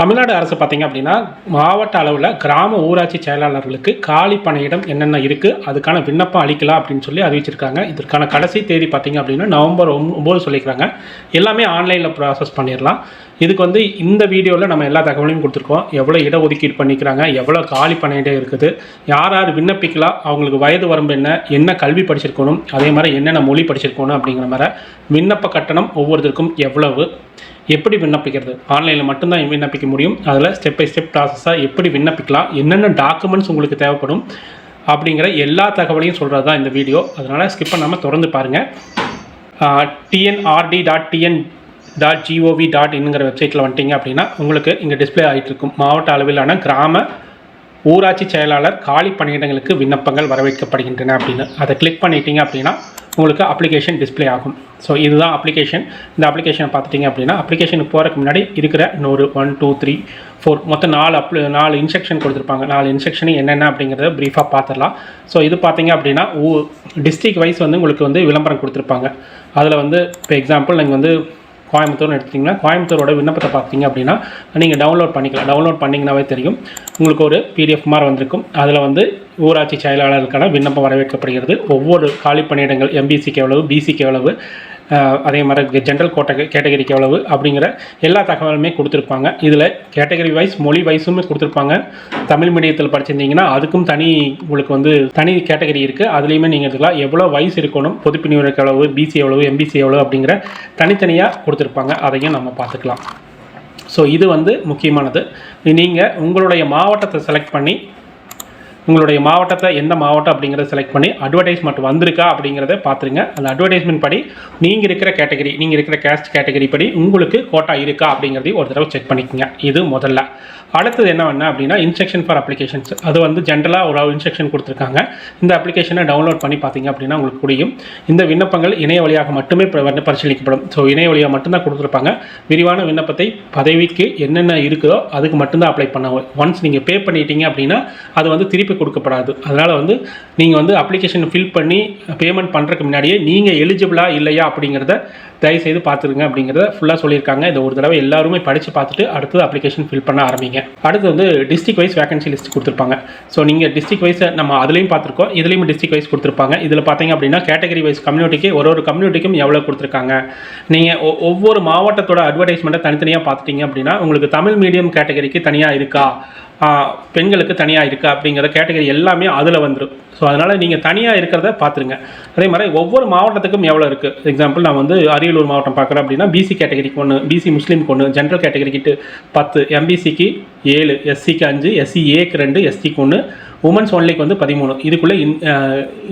தமிழ்நாடு அரசு பார்த்தீங்க அப்படின்னா மாவட்ட அளவில் கிராம ஊராட்சி செயலாளர்களுக்கு காலி பணியிடம் என்னென்ன இருக்குது அதுக்கான விண்ணப்பம் அளிக்கலாம் அப்படின்னு சொல்லி அறிவிச்சிருக்காங்க. இதற்கான கடைசி தேதி பார்த்தீங்க அப்படின்னா நவம்பர் ஒம்பது சொல்லியிருக்காங்க. எல்லாமே ஆன்லைனில் ப்ராசஸ் பண்ணிடலாம். இதுக்கு வந்து இந்த வீடியோவில் நம்ம எல்லா தகவலையும் கொடுத்துருக்கோம். எவ்வளோ இடஒதுக்கீடு பண்ணிக்கிறாங்க எவ்வளோ காலி பணியிடம் இருக்குது யார் யார் விண்ணப்பிக்கலாம் அவங்களுக்கு வயது வரம்பு என்ன என்ன கல்வி படிச்சிருக்கணும் அதே மாதிரி என்னென்ன மொழி படிச்சிருக்கணும் அப்படிங்கிற மாதிரி விண்ணப்ப கட்டணம் ஒவ்வொருத்தருக்கும் எவ்வளவு எப்படி விண்ணப்பிக்கிறது? ஆன்லைனில் மட்டும்தான் விண்ணப்பிக்க முடியும். அதில் ஸ்டெப் பை ஸ்டெப் ப்ராசஸாக எப்படி விண்ணப்பிக்கலாம்? என்னென்ன டாக்குமெண்ட்ஸ் உங்களுக்கு தேவைப்படும்? அப்படிங்கிற எல்லா தகவலையும் சொல்கிறது தான் இந்த வீடியோ. அதனால் ஸ்கிப் பண்ணாமல் தொடர்ந்து பாருங்கள் TNRD dot TN dot GOV dot இன்னுங்கிற வெப்சைட்டில் வந்துட்டீங்க அப்படின்னா உங்களுக்கு இங்கே டிஸ்ப்ளே ஆகிட்டு இருக்கும். மாவட்ட அளவிலான கிராம ஊராட்சி செயலாளர் காலி பணியிடங்களுக்கு விண்ணப்பங்கள் வரவேற்கப்படுகின்றன அப்படின்னு. அதை கிளிக் பண்ணிட்டீங்க அப்படின்னா உங்களுக்கு அப்ளிகேஷன் டிஸ்ப்ளே ஆகும். ஸோ இதுதான் அப்ளிகேஷன் இந்த அப்ளிகேஷனை பார்த்துட்டிங்க அப்படின்னா அப்ளிகேஷனுக்கு போகிறதுக்கு முன்னாடி இருக்கிற இன்னொரு ஒன் டூ த்ரீ ஃபோர் மொத்தம் நாலு அப்ளி நாலு இன்ஸ்ட்ரக்ஷன் கொடுத்துருப்பாங்க. நாலு இன்ஸ்ட்ரக்ஷன் என்னென்ன அப்படிங்கிறத ப்ரீஃபாக பார்த்துடலாம். ஸோ இது பார்த்தீங்க அப்படின்னா ஊ டிஸ்ட்ரிக் வைஸ் வந்து உங்களுக்கு வந்து விளம்பரம் கொடுத்துருப்பாங்க. அதில் வந்து இப்போ எக்ஸாம்பிள் நீங்கள் வந்து கோயம்புத்தூர்னு எடுத்திங்கன்னா கோயம்புத்தூரோட விண்ணப்பத்தை பார்த்தீங்க அப்படின்னா நீங்கள் டவுன்லோட் பண்ணிக்கலாம். டவுன்லோட் பண்ணிங்கனாவே தெரியும். உங்களுக்கு ஒரு பிடிஎஃப் மாதிரி வந்திருக்கும். அதில் வந்து ஊராட்சி செயலாளருக்கான விண்ணப்பம் வரவேற்கப்படுகிறது. ஒவ்வொரு காலி பணியிடங்கள் எம்பிசிக்கு எவ்வளவு பிசிக்கு எவ்வளவு அதே மாதிரி ஜென்ரல் கோட்டை கேட்டகரிக்கு எவ்வளவு அப்படிங்கிற எல்லா தகவலுமே கொடுத்துருப்பாங்க. இதில் கேட்டகரி வைஸ் மொழி வைஸுமே கொடுத்துருப்பாங்க. தமிழ் மீடியத்தில் படிச்சிருந்தீங்கன்னா அதுக்கும் தனி உங்களுக்கு வந்து தனி கேட்டகரி இருக்குது அதுலேயுமே நீங்கள் எடுத்துக்கலாம். எவ்வளோ வயசு இருக்கணும் பொதுப்பிரிவினருக்கு எவ்வளவு பிசி எவ்வளவு எம்பிசி எவ்வளவு அப்படிங்கிற தனித்தனியாக கொடுத்துருப்பாங்க. அதையும் நம்ம பார்த்துக்கலாம். ஸோ இது வந்து முக்கியமானது. நீங்கள் உங்களுடைய மாவட்டத்தை செலக்ட் பண்ணி உங்களுடைய மாவட்டத்தை எந்த மாவட்டம் அப்படிங்கிறத செலக்ட் பண்ணி அட்வர்டைஸ்மெண்ட் வந்திருக்கா அப்படிங்கிறத பார்த்துருங்க அந்த அட்வர்டைஸ்மெண்ட் படி நீங்கள் இருக்கிற கேட்டகரி நீங்கள் இருக்கிற கேஸ்ட் கேட்டகரி படி உங்களுக்கு கோட்டா இருக்கா அப்படிங்கிறதையும் ஒரு தடவை செக் பண்ணிக்கோங்க. இது முதல்ல. அடுத்தது என்ன வேணா அப்படின்னா இன்ஸ்ட்ரக்ஷன் ஃபார் அப்ளிகேஷன்ஸ் அது வந்து ஜென்ரலாக ஒரு இன்ஸ்ட்ரக்ஷன் கொடுத்துருக்காங்க. இந்த அப்ளிகேஷனை டவுன்லோட் பண்ணி பார்த்தீங்க அப்படின்னா உங்களுக்கு புரியும். இந்த விண்ணப்பங்கள் இணைய வழியாக மட்டுமே வந்து பரிசீலிக்கப்படும். ஸோ இணைய வழியாக மட்டும்தான் கொடுத்துருப்பாங்க. விரிவான விண்ணப்பத்தை பதவிக்கு என்னென்ன இருக்குதோ அதுக்கு மட்டும்தான் அப்ளை பண்ண ஒன்ஸ் நீங்கள் பே பண்ணிட்டீங்க அப்படின்னா அது வந்து திருப்பி கொடுக்கப்படாது. அதனால் வந்து நீங்கள் வந்து அப்ளிகேஷன் ஃபில் பண்ணி பேமெண்ட் பண்ணுறதுக்கு முன்னாடியே நீங்கள் எலிஜிபிளா இல்லையா அப்படிங்கிறத தயவுசெய்து பார்த்துருங்க அப்படிங்கிறத ஃபுல்லாக சொல்லியிருக்காங்க. இதை ஒரு தடவை எல்லாருமே படித்து பார்த்துட்டு அடுத்தது அப்ளிகேஷன் ஃபில் பண்ண ஆரம்பிங்க. அடுத்து வந்து டிஸ்ட்ரிக் வைஸ் வேகன்சி லிஸ்ட் கொடுத்துருப்பாங்க. ஸோ நீங்கள் டிஸ்ட்ரிக் வைஸ் நம்ம அதுலேயும் பார்த்துருக்கோம். இதுலேயும் டிஸ்ட்ரிக் வைஸ் கொடுத்துருப்பாங்க. இதில் பார்த்தீங்க அப்படின்னா கேட்டகரி வைஸ் கம்யூனிட்டிக்கு ஒரு ஒரு கம்யூனிட்டிக்கும் எவ்வளோ கொடுத்துருக்காங்க. நீங்கள் ஒவ்வொரு மாவட்டத்தோட அட்வர்டைஸ்மெண்ட்டை தனித்தனியாக பார்த்துட்டீங்க அப்படின்னா உங்களுக்கு தமிழ் மீடியம் கேட்டகரிக்கு தனியாக இருக்கா? பெண்களுக்கு தனியாக இருக்கா? அப்படிங்கிற கேட்டகரி எல்லாமே அதில் வந்துடும் ஸோ அதனால் நீங்கள் தனியாக இருக்கிறத பார்த்துருங்க அதே மாதிரி ஒவ்வொரு மாவட்டத்துக்கும் எவ்வளோ இருக்குது எக்ஸாம்பிள் நான் வந்து அரியலூர் மாவட்டம் பார்க்குறேன் அப்படின்னா பிசி கேட்டகரிக்கு ஒன்று பிசி முஸ்லீமுக்கு ஒன்று ஜென்ரல் கேட்டகரிக்கு பத்து எம்பிசிக்கு ஏழு எஸ்சிக்கு அஞ்சு எஸ்சி ஏக்கு ரெண்டு எஸ்சிக்கு ஒன்று உமன்ஸ் ஒன்லிக்கு வந்து பதிமூணு. இதுக்குள்ளே இன்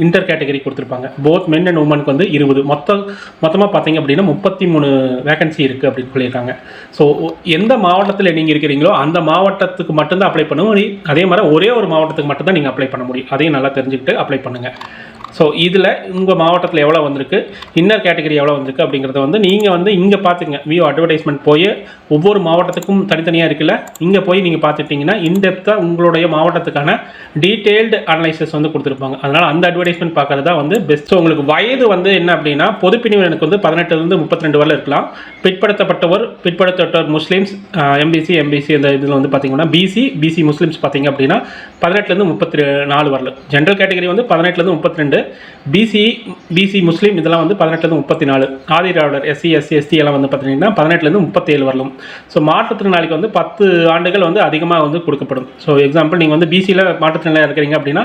இன்டர் கேட்டகரி கொடுத்துருப்பாங்க. போத் மென் அண்ட் உமனுக்கு வந்து இருபது. மொத்தம் மொத்தமாக பார்த்தீங்க அப்படின்னா முப்பத்தி மூணு வேகன்சி இருக்குது அப்படின்னு சொல்லியிருக்காங்க. ஸோ எந்த மாவட்டத்தில் நீங்கள் இருக்கிறீங்களோ அந்த மாவட்டத்துக்கு மட்டும்தான் அப்ளை பண்ண முடியும் அதே மாதிரி ஒரே ஒரு மாவட்டத்துக்கு மட்டும்தான் நீங்கள் அப்ளை பண்ண முடியும். அதையும் நல்லா தெரிஞ்சுக்கிட்டு அப்ளை பண்ணுங்கள் ஸோ இதில் உங்கள் மாவட்டத்தில் எவ்வளோ வந்திருக்கு? இன்னர் கேட்டகரி எவ்வளோ வந்திருக்கு அப்படிங்கிறத வந்து நீங்கள் வந்து இங்கே பார்த்துங்க வியூ அட்வர்டைஸ்மெண்ட் போய் ஒவ்வொரு மாவட்டத்துக்கும் தனித்தனியாக இருக்குல்ல இங்கே போய் நீங்கள் பார்த்துட்டிங்கன்னா இன்டெப்த்தாக உங்களுடைய மாவட்டத்துக்கான டீட்டெயில்டு அனலைசிஸ் வந்து கொடுத்துருப்பாங்க. அதனால் அந்த அட்வர்டைஸ்மெண்ட் பார்க்குறது தான் வந்து பெஸ்ட் உங்களுக்கு வயது வந்து என்ன அப்படின்னா பொதுப்பிரிவினருக்கு வந்து பதினெட்டுலேருந்து முப்பத்தி ரெண்டு வரல இருக்கலாம். பிற்படுத்தப்பட்டவர் பிற்படுத்தப்பட்டவர் முஸ்லீம்ஸ் எம்பிசி எம்பிசி இந்த இதில் வந்து பார்த்தீங்கன்னா பிசி பிசி முஸ்லீம்ஸ் பார்த்தீங்க அப்படின்னா பதினெட்டுலேருந்து முப்பத்தி நாலு வரல. ஜென்ரல் கேட்டகரி வந்து பதினெட்டுலேருந்து முப்பத்தி ரெண்டு பிசி பிசி முஸ்லீம் இதெல்லாம் வந்து பதினெட்டுலேருந்து முப்பத்தி நாலு ஆதி திராவிடர் எஸ்சி எஸ்சி எஸ்டி எல்லாம் வந்து பார்த்தீங்கன்னா பதினெட்டுலேருந்து முப்பத்தேழு வரலும். ஸோ மாற்றுத்திறனாளிக்கு வந்து பத்து ஆண்டுகள் வந்து அதிகமாக வந்து கொடுக்கப்படும். ஸோ எக்ஸாம்பிள் நீங்கள் வந்து பிசியில் மாற்றுத்திறனாளியாக இருக்கிறீங்க அப்படின்னா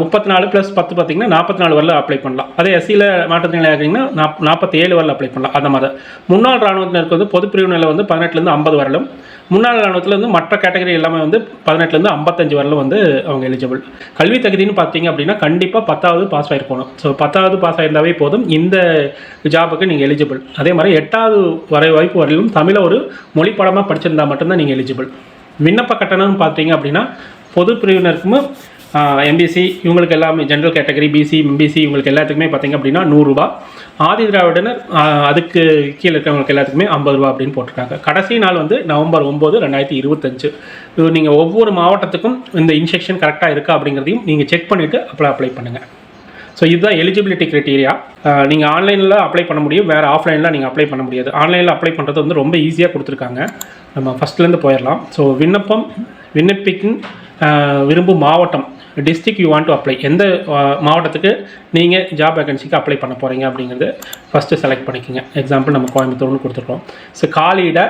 முப்பத்தி நாலு ப்ளஸ் பத்து பார்த்தீங்கன்னா நாற்பத்தி நாலு வரல அப்ளை பண்ணலாம். அதே எஸ்சியில் மாற்றுத்திறனாளியாக இருக்கீங்கன்னா நாப் நாற்பத்தி ஏழு வரல அப்ளை பண்ணலாம். அந்த மாதிரி. முன்னாள் ராணுவத்தினருக்கு வந்து பொது நிலை வந்து பதினெட்டுலேருந்து ஐம்பது வரலும் முன்னாள் ராணுவத்தில் வந்து மற்ற கேட்டகரி எல்லாமே வந்து பதினெட்டுலேருந்து ஐம்பத்தஞ்சு வரலும் வந்து அவங்க எலிஜிபிள் கல்வி தகுதின்னு பார்த்தீங்க அப்படின்னா கண்டிப்பாக பத்தாவது பாஸ் ஆகிருக்கணும் ஸோ பத்தாவது பாஸ் ஆயிருந்தாவே போதும். இந்த ஜாபுக்கு நீங்கள் எலிஜிபிள் அதே மாதிரி எட்டாவது வரை வாய்ப்பு வரையிலும் தமிழை ஒரு மொழி பாடமாக படிச்சிருந்தா மட்டும்தான் நீங்கள் எலிஜிபிள் விண்ணப்ப கட்டணம்னு பார்த்தீங்க அப்படின்னா பொது பிரிவினருக்கும் எம்பிசி இவங்களுக்கு எல்லாமே ஜென்ரல் கேட்டகரி பிசி எம்பிசி இவங்களுக்கு எல்லாத்துக்குமே பார்த்தீங்க அப்படின்னா நூறுரூபா. ஆதி திராவிடனர் அதுக்கு கீழே இருக்கிறவங்களுக்கு எல்லாத்துக்குமே ஐம்பது ரூபா அப்படின்னு போட்டிருக்காங்க. கடைசி நாள் வந்து நவம்பர் ஒம்பது ரெண்டாயிரத்தி இருபத்தஞ்சு. இது நீங்கள் ஒவ்வொரு மாவட்டத்துக்கும் இந்த இன்ஸ்ட்ரக்ஷன் கரெக்டாக இருக்கா அப்படிங்கிறதையும் நீங்கள் செக் பண்ணிவிட்டு அப்ளை அப்ளை பண்ணுங்கள் ஸோ இதுதான் எலிஜிபிலிட்டி க்ரைட்டீரியா நீங்கள் ஆன்லைனில் அப்ளை பண்ண முடியும் வேறு ஆஃப்லைனில் நீங்கள் அப்ளை பண்ண முடியாது. ஆன்லைனில் அப்ளை பண்ணுறது வந்து ரொம்ப ஈஸியாக கொடுத்துருக்காங்க. நம்ம ஃபஸ்ட்லேருந்து போயிடலாம். ஸோ விண்ணப்பம் விண்ணப்பிக்கும் விரும்பும் மாவட்டம். District you want to apply எந்த மாவட்டத்துக்கு நீங்கள் ஜாப் வேகன்சிக்கு அப்ளை பண்ண போகிறீங்க அப்படிங்கிறது ஃபஸ்ட்டு செலக்ட் பண்ணிக்கோங்க. எக்ஸாம்பிள் நம்ம கோயம்புத்தூர்னு கொடுத்துருக்கோம் ஸோ காலியிட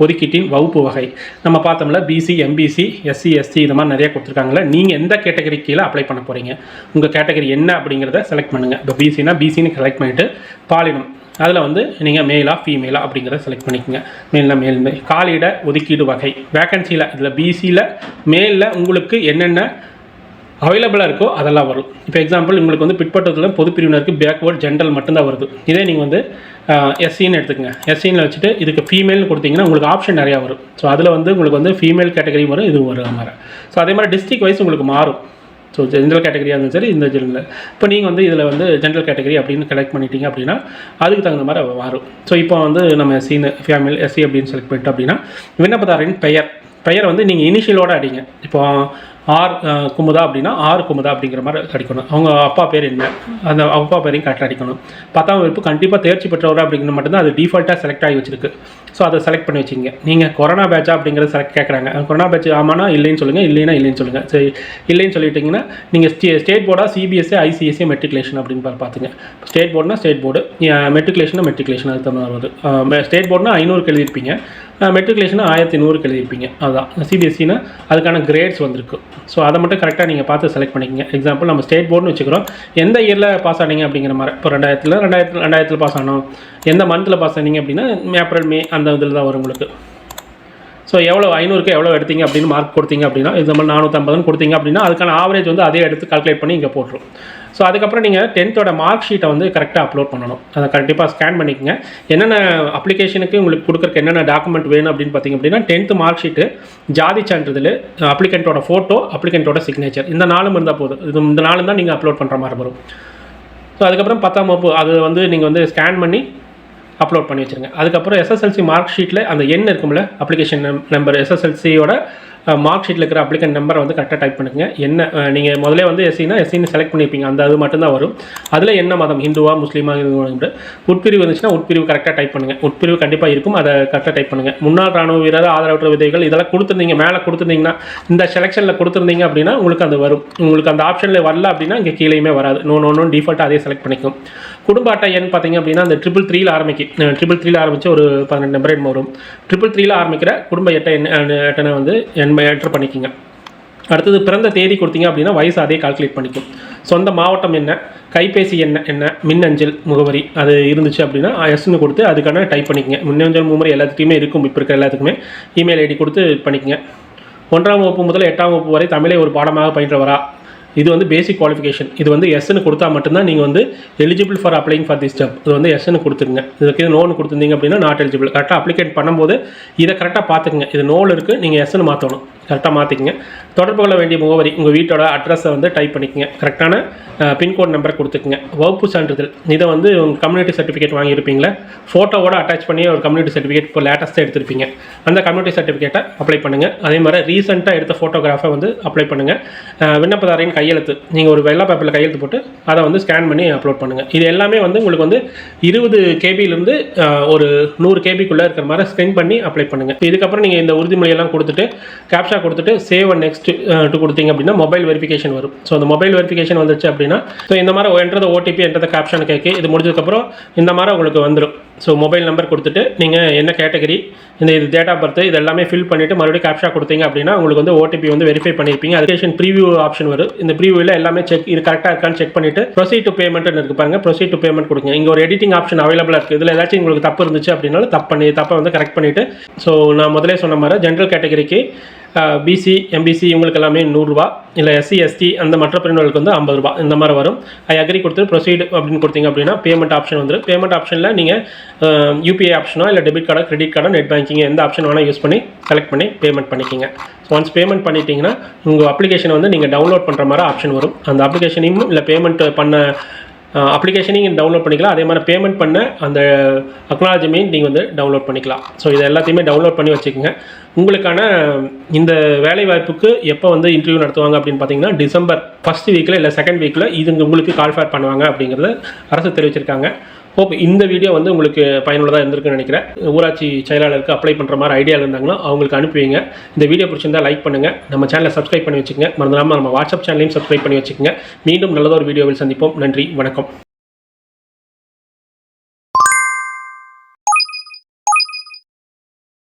ஒதுக்கீட்டின் வகுப்பு வகை. நம்ம பார்த்தோம்ல பிசி எம்பிசி எஸ்சி எஸ்சி இது மாதிரி நிறைய கொடுத்துருக்காங்களே நீங்கள் எந்த கேட்டகரி கீழே அப்ளை பண்ண போகிறீங்க உங்கள் கேட்டகரி என்ன அப்படிங்கிறத செலக்ட் பண்ணுங்கள் இப்போ பிசினா பிசின்னு செலக்ட் பண்ணிவிட்டு பாலினம். அதில் வந்து நீங்கள் மேலா ஃபீமேலா அப்படிங்கிறத செலக்ட் பண்ணிக்கோங்க. மேல்னா மேல் மே- காலியிட ஒதுக்கீடு வகை. வேக்கன்சியில் இதில் பிசியில் மேலில் உங்களுக்கு என்னென்ன அவைலபிளாக இருக்கோ அதெல்லாம் வரும். இப்போ எக்ஸாம்பிள் உங்களுக்கு வந்து பிற்பட்டத்தில் பொது பிரிவினருக்கு பேக்வேர்ட் ஜென்ரல் மட்டும்தான் வருது. இதே நீங்கள் வந்து எஸ்சின்னு எடுத்துக்கங்க. எஸ்சின்னு வச்சுட்டு இதுக்கு ஃபீமேல்னு கொடுத்தீங்கன்னா உங்களுக்கு ஆப்ஷன் நிறையா வரும். ஸோ அதில் வந்து உங்களுக்கு வந்து ஃபீமேல் கேட்டகரி வரும் இதுவும் வரும் மாதிரி ஸோ அதே மாதிரி டிஸ்ட்ரிக் வைஸ் உங்களுக்கு மாறும். ஸோ ஜென்ரல் கேட்டகரியாக இருந்தாலும் சரி இந்த ஜென்ரல் இப்போ நீங்கள் வந்து இதில் வந்து ஜென்ரல் கேட்டகரி அப்படின்னு கலெக்ட் பண்ணிட்டீங்க அப்படின்னா அதுக்கு தகுந்த மாதிரி மாறும். ஸோ இப்போ வந்து நம்ம எஸ்சின்னு ஃபேமிலி எஸ்சி அப்படின்னு செலக்ட் பண்ணிட்டோம் அப்படின்னா விண்ணப்பதாரின் பெயர். பெயர் வந்து நீங்கள் இனிஷியலோடு அடிங்க. இப்போ ஆர் குமுதா அப்படின்னா ஆர் குமுதா அப்படிங்கிற மாதிரி அடிக்கணும். அவங்க அப்பா பேர் என்ன? அந்த அப்பா பேரையும் கரெக்டாக அடிக்கணும். பத்தாம் வகுப்பு கண்டிப்பாக தேர்ச்சி பெற்றவர் அப்படிங்கிற மட்டும்தான் அது டிஃபால்ட்டாக செலக்ட் ஆகி வச்சிருக்கு. ஸோ அதை செலக்ட் பண்ணி வச்சுங்க நீங்கள் கொரோனா பேட்சா அப்படிங்கிறத செலக்ட் கேட்குறாங்க கொரோனா பேட்ச் ஆமானா இல்லைன்னு சொல்லுங்கள் இல்லைன்னா இல்லைன்னு சொல்லுங்கள் சரி இல்லைன்னு சொல்லிட்டீங்கன்னா நீங்கள் ஸ்டே ஸ்டேட் போர்டாக சிபிஎஸ்சி ஐசிஎஸ்சி மெட்ரிகுலேஷன் அப்படின்னு பார்த்துங்க ஸ்டேட் போர்டுனா ஸ்டேட் போர்டு மெட்ரிகுலேஷனா மெட்ரிகுலேஷன் அதுக்கு தகுந்த மாதிரி வருது. ஸ்டேட் போர்டுனா ஐநூறுக்கு எழுதியிருப்பீங்க. மெட்ரிகுலேஷனாக ஆயிரத்தி நூறுக்கு எழுதியிருப்பீங்க. அதுதான் சிபிஎஸ்சினா அதுக்கான கிரேட்ஸ் வந்திருக்கு. ஸோ அதை மட்டும் கரெக்டாக நீங்கள் பார்த்து செலக்ட் பண்ணிக்கங்க. எக்ஸாம்பிள் நம்ம ஸ்டேட் போர்டுன்னு வச்சுக்கிறோம். எந்த இயரில் பாஸ் ஆனீங்க அப்படிங்கிற மாதிரி. இப்போ ரெண்டாயிரத்தில் ரெண்டாயிரத்தில் ரெண்டாயிரத்தில் பாஸ் ஆனோம். எந்த மந்தில் பாஸ் ஆனீங்க அப்படின்னா ஏப்ரல் மே அந்த அந்த இதில் தான் வரும் உங்களுக்கு. ஸோ எவ்வளோ ஐநூறுக்கு எவ்வளோ எடுத்தீங்க அப்படின்னு மார்க் கொடுத்தீங்க அப்படின்னா இந்த மாதிரி நானூற்றம்பதுன்னு கொடுத்தீங்க அப்படின்னா அதுக்கான ஆவரேஜ் வந்து அதே எடுத்து கால்குலேட் பண்ணி இங்கே போட்டுரும். ஸோ அதுக்கப்புறம் நீங்கள் டென்த்தோட மார்க் ஷீட்டை வந்து கரெக்டாக அப்லோட் பண்ணணும். அதை கண்டிப்பாக ஸ்கேன் பண்ணிக்கங்க. என்னென்ன அப்ளிகேஷனுக்கு உங்களுக்கு கொடுக்குறக்கு என்னென்ன டாக்குமெண்ட் வேணும் அப்படின்னு பார்த்தீங்க அப்படின்னா டென்த்து மார்க் ஷீட்டு ஜாதி சான்றிதழ் அப்ளிகண்ட்டோட ஃபோட்டோ அப்ளிகண்ட்டோட சிக்னேச்சர் இந்த நாளும் இருந்தால் போதும். இது இந்த நாளும் தான் நீங்கள் அப்லோட் பண்ணுற மாதிரி வரும். ஸோ அதுக்கப்புறம் பத்தாம் வகுப்பு அது வந்து நீங்கள் வந்து ஸ்கேன் பண்ணி அப்லோட் பண்ணி வச்சுருங்க. அதுக்கப்புறம் எஸ்எஸ்எல்சி மார்க் ஷீட்டில் அந்த எண் இருக்கும்ல அப்ளிகேஷன் நம்பர் எஸ்எஸ்எல்சியோட மார்க் ஷீட்டில் இருக்கிற அப்ளிகன் நம்பரை வந்து கரெக்டாக டைப் பண்ணுங்கள் என்ன நீங்கள் முதலே வந்து எஸ்சினா எஸ்சின்னு செலக்ட் பண்ணியிருப்பீங்க அந்த அது மட்டும்தான் வரும். அதில் என்ன மதம்? ஹிந்துவா முஸ்லீமா உட்பிரிவு இருந்துச்சுன்னா உட்பிரிவு கரெக்டாக டைப் பண்ணுங்கள் உட்பிரிவு கண்டிப்பாக இருக்கும். அதை கரெக்டாக டைப் பண்ணுங்கள் முன்னாள் ராணுவ வீரர் ஆதரவற்ற விதைகள் இதெல்லாம் கொடுத்துருந்தீங்க. மேலே கொடுத்துருந்தீங்கன்னா இந்த செலெக்ஷனில் கொடுத்துருந்தீங்க அப்படின்னா உங்களுக்கு அது வரும். உங்களுக்கு அந்த ஆப்ஷனில் வரல அப்படின்னா இங்கே கீழேயுமே வராது. நோ நோ நோ டிஃபால்ட்டாக அதே செலக்ட் பண்ணிக்கும். குடும்ப அட்டை எண் பார்த்தீங்க அப்படின்னா அந்த ட்ரிபிள் த்ரீல ஆரம்பிக்கும் ட்ரிபிள் த்ரீல ஆரம்பித்து ஒரு பதினெட்டு நம்பர் எண் வரும். ட்ரிபிள் த்ரீல ஆரம்பிக்கிற குடும்ப எட்டை எண் எட்டனை வந்து எண் என்ட்ரு பண்ணிக்கிங்க. அடுத்தது பிறந்த தேதி கொடுத்தீங்க அப்படின்னா வயசு அதே கால்குலேட் பண்ணிக்கும். சொந்த மாவட்டம் என்ன? கைபேசி என்ன என்ன? மின்னஞ்சல் முகவரி. அது இருந்துச்சு அப்படின்னா எஸ்னு கொடுத்து அதுக்கான டைப் பண்ணிக்கங்க. மின்னஞ்சல் முகவரி எல்லாத்துக்குமே இருக்கும். இப்போ இருக்கிற எல்லாத்துக்குமே இமெயில் ஐடி கொடுத்து பண்ணிக்கங்க. ஒன்றாம் வகுப்பு முதல் எட்டாம் வகுப்பு வரை தமிழை ஒரு பாடமாக பயின்றவரா? இது வந்து பேசிக் குவாலிஃபிகேஷன் இது வந்து எஸ்ன்னு கொடுத்தா மட்டும்தான் நீங்கள் வந்து eligible for applying for this job இது வந்து எஸ்ன்னு கொடுத்துருங்க. இதுக்கு நோன் கொடுத்துருந்தீங்க அப்படின்னா நாட் எலிஜிபிள் கரெக்டாக அப்ளிகேட் பண்ணும்போது இதை கரெக்டாக பார்த்துக்குங்க. இது நோல் இருக்குது நீங்கள் எஸ்ன்னு மாற்றணும் கரெக்டாக மாற்றிக்கங்க தொடர்பு கொள்ள வேண்டிய முகவரி உங்கள் வீட்டோட அட்ரஸை வந்து டைப் பண்ணிக்கங்க. கரெக்டான பின்கோட் நம்பரை கொடுத்துக்குங்க. வகுப்பு சான்றிதழ். இதை வந்து உங்கள் கம்யூனிட்டி சர்டிஃபிகேட் வாங்கியிருப்பீங்களே ஃபோட்டோவோட அட்டாச் பண்ணி ஒரு கம்யூனிட்டி சர்டிஃபிகேட் இப்போ லேட்டஸ்ட்டாக எடுத்திருப்பீங்க. அந்த கம்யூனிட்டி சர்டிஃபிகேட்டை அப்ளை பண்ணுங்கள் அதே மாதிரி ரீசெண்டாக எடுத்த ஃபோட்டோகிராஃபை வந்து அப்ளை பண்ணுங்கள் விண்ணப்பதாரின் கையெழுத்து. நீங்கள் ஒரு வெள்ளை பேப்பரில் கையெழுத்து போட்டு அதை வந்து ஸ்கேன் பண்ணி அப்லோட் பண்ணுங்கள் இது எல்லாமே வந்து உங்களுக்கு வந்து இருபது கேபியிலேருந்து ஒரு நூறு கேபிக்குள்ளே இருக்கிற மாதிரி ஸ்கென் பண்ணி அப்ளை பண்ணுங்கள் இதுக்கப்புறம் நீங்கள் இந்த உறுதிமொழியெல்லாம் கொடுத்துட்டு கேப்ஷன் கேப்ஷா கொடுத்துட்டு சேவ் அண்ட் நெக்ஸ்ட் டு கொடுத்தீங்க அப்படின்னா மொபைல் வெரிஃபிகேஷன் வரும். ஸோ அந்த மொபைல் வெரிஃபிகேஷன் வந்துச்சு அப்படின்னா ஸோ இந்த மாதிரி என்றத ஓடிபி என்றத கேப்ஷன் கேட்க இது முடிஞ்சதுக்கப்புறம் இந்த மாதிரி உங்களுக்கு வந்துடும் ஸோ மொபைல் நம்பர் கொடுத்துட்டு நீங்கள் என்ன கேட்டகரி இந்த இது டேட் ஆஃப் பர்த் இது எல்லாமே ஃபில் பண்ணிவிட்டு மறுபடியும் கேப்ஷா கொடுத்தீங்க அப்படின்னா உங்களுக்கு வந்து ஓடிபி வந்து வெரிஃபை பண்ணியிருப்பீங்க அதுக்கேஷன் ப்ரீவியூ ஆப்ஷன் வரும். இந்த ப்ரீவியூவில் எல்லாமே செக் இது கரெக்டாக இருக்கான்னு செக் பண்ணிவிட்டு ப்ரொசீட் டு பேமெண்ட்னு இருக்கு பாருங்க. ப்ரொசீட் டு பேமெண்ட் கொடுங்க. இங்கே ஒரு எடிட்டிங் ஆப்ஷன் அவைலபிளாக இருக்குது இதில் ஏதாச்சும் உங்களுக்கு தப்பு இருந்துச்சு அப்படின்னாலும் தப்பு பண்ணி தப்பை வந்து கரெக்ட் பண்ணிவிட்டு ஸோ நான் முதலே சொன்ன மாதிரி ஜென்ரல் கேட்டகரிக்கு பிசி எம்பிசி இவங்களுக்கு எல்லாமே நூறுரூவா இல்லை எஸ்சி எஸ்டி அந்த மற்ற பிரிவினர்களுக்கு வந்து ஐம்பது ரூபா. இந்த மாதிரி வரும். ஐ அக்ரி கொடுத்து ப்ரொசீட் அப்படின்னு கொடுத்தீங்க அப்படின்னா பேமெண்ட் ஆப்ஷன் வந்துடும் பேமெண்ட் ஆப்ஷனில் நீங்கள் யூபிஐ ஆப்ஷனோ இல்லை டெபிட் கார்டோ கிரெடிட் கார்டோ நெட் பேங்கிங் எந்த ஆப்ஷன் வேணால் யூஸ் பண்ணி செலக்ட் பண்ணி பேமெண்ட் பண்ணிக்கிங்க. ஒன்ஸ் பேமெண்ட் பண்ணிட்டீங்கன்னா உங்கள் அப்ளிகேஷனை வந்து நீங்கள் டவுன்லோட் பண்ணுற மாதிரி ஆப்ஷன் வரும். அந்த அப்ளிகேஷனையும் இல்லை பேமெண்ட் பண்ண அப்ளிகேஷனையும் நீங்கள் டவுன்லோட் பண்ணிக்கலாம். அதே மாதிரி பேமெண்ட் பண்ண அந்த அக்னாலஜிமையும் நீங்கள் வந்து டவுன்லோட் பண்ணிக்கலாம். ஸோ இது எல்லாத்தையுமே டவுன்லோட் பண்ணி வச்சுக்கோங்க. உங்களுக்கான இந்த வேலை வாய்ப்புக்கு எப்போ வந்து இன்டர்வியூ நடத்துவாங்க அப்படின்னு பார்த்தீங்கன்னா டிசம்பர் ஃபஸ்ட் வீக்கில் இல்லை செகண்ட் வீக்கில் இது உங்களுக்கு கால் ஃபேர் பண்ணுவாங்க அப்படிங்கிறத அரசு தெரிவிச்சிருக்காங்க. ஹோப் இந்த வீடியோ வந்து உங்களுக்கு பயனுள்ளதாக இருந்திருக்குன்னு நினைக்கிறேன். ஊராட்சி செயலாளருக்கு அப்ளை பண்ணுற மாதிரி ஐடியாவில் இருந்தாங்கன்னா அவங்களுக்கு அனுப்புவீங்க. இந்த வீடியோ பிடிச்சிருந்தா லைக் பண்ணுங்கள் நம்ம சேனலை சப்ஸ்கிரைப் பண்ணி வச்சுக்கோங்க. மறந்துடாமல் நம்ம வாட்ஸ்அப் சேனலையும் சப்ஸ்கிரைப் பண்ணி வச்சுக்கோங்க. மீண்டும் நல்லதொரு வீடியோவில் சந்திப்போம். நன்றி வணக்கம்.